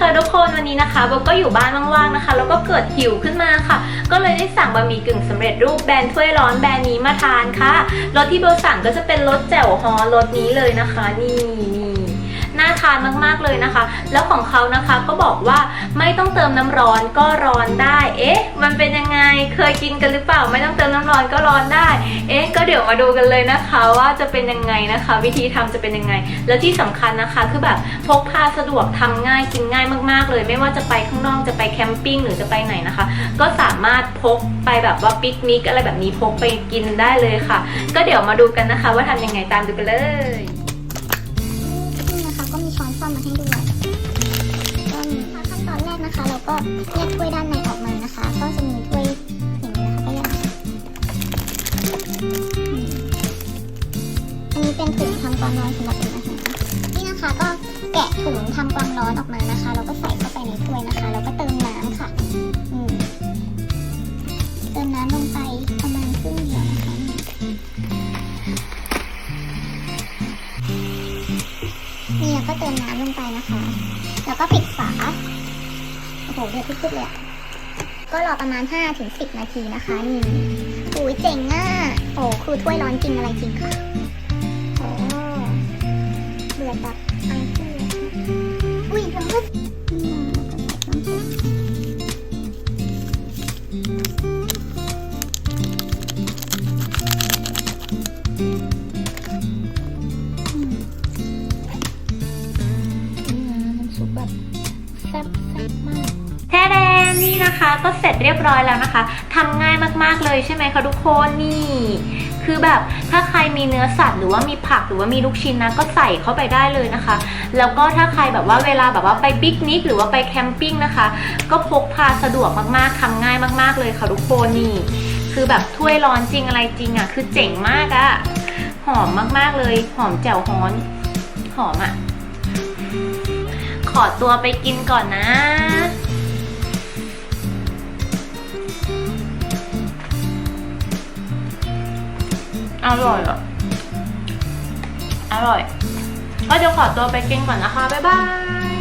ค่ะทุกคนวันนี้นะคะโบก็อยู่บ้านว่างๆนะคะ แล้วก็เกิดหิวขึ้นมาค่ะ ก็เลยได้สั่งบะหมี่กึ่งสำเร็จรูปแบรนด์ถ้วยร้อนแบรนด์นี้มาทานค่ะรสที่โบสั่งก็จะเป็นรสแจ่วฮอรสนี้เลยนะคะ นี่นี่ น่าทานมากๆเลยนะคะ แล้วของเขานะคะก็บอกว่าไม่ต้องเติมน้ำร้อนก็ร้อนได้ เอ๊ะ มันเป็นยังไงเคยกินกันหรือเปล่า ไม่ต้องเติมน้ำร้อนก็ร้อนได้ เอ๊ะ ก็เดี๋ยวมาดูกันเลยนะคะ ว่าจะเป็นยังไงนะคะ วิธีทำจะเป็นยังไง แล้วที่สำคัญนะคะคือแบบพกพาสะดวกทำง่ายกินง่ายมากๆ เลย ไม่ว่าจะไปข้างนอกจะไปแคมปิ้งหรือจะไปไหนนะคะ ก็สามารถพกไปแบบว่าปิกนิกอะไรแบบนี้พกไปกินได้เลยค่ะ ก็เดี๋ยวมาดูกันนะคะ ว่าทำยังไงตามดูกันเลย มีช้อนซ่อมมาให้ด้วยก็มีขั้นตอนแรกนะคะ เราก็แยกถ้วยด้านในออกมานะคะ ก็จะมีถ้วยอย่างนี้นะคะก็แยกอันนี้เป็นถุงทำความร้อนสำหรับเป็นอาหารนี่นะคะก็แกะถุงทำความร้อนออกมานะคะ เราก็ใส่เข้าไปในถ้วยนะคะ นี่แล้วก็เติมน้ำลงไปนะคะ แล้วก็ปิดฝา โอ้โหเดือดพุดๆเลยอะก็รอประมาณ 5-10 นาทีนะคะ นี่อุ้ยเจ๋งอะ โอ้คือถ้วยร้อนจริงอะไรจริงค่ะโอ้เดือดแบบอังขึ้นเลยอุ้ยร้อนอืมแล้วก็ใส่น้ำซุปอื ซุปแบบแซ่บแซ่บมากแท้แดนนี่นะคะก็เสร็จเรียบร้อยแล้วนะคะทำง่ายมากๆเลยใช่ไหมคะทุกคนนี่คือแบบถ้าใครมีเนื้อสัตว์หรือว่ามีผักหรือว่ามีลูกชิ้นนะก็ใส่เข้าไปได้เลยนะคะ แล้วก็ถ้าใครแบบว่าเวลาแบบว่าไปปิกนิกหรือว่าไปแคมปิ้งนะคะ ก็พกพาสะดวกมากๆทำง่ายมากๆเลยค่ะทุกคนนี่คือแบบถ้วยร้อนจริงอะไรจริงอะคือเจ๋งมากอะหอมมากๆเลย หอมแจ่วฮ้อน หอมอะ ขอตัวไปกินก่อนนะ อร่อยอะ อร่อย ก็เดี๋ยวขอตัวไปกินก่อนนะคะ บ๊ายบาย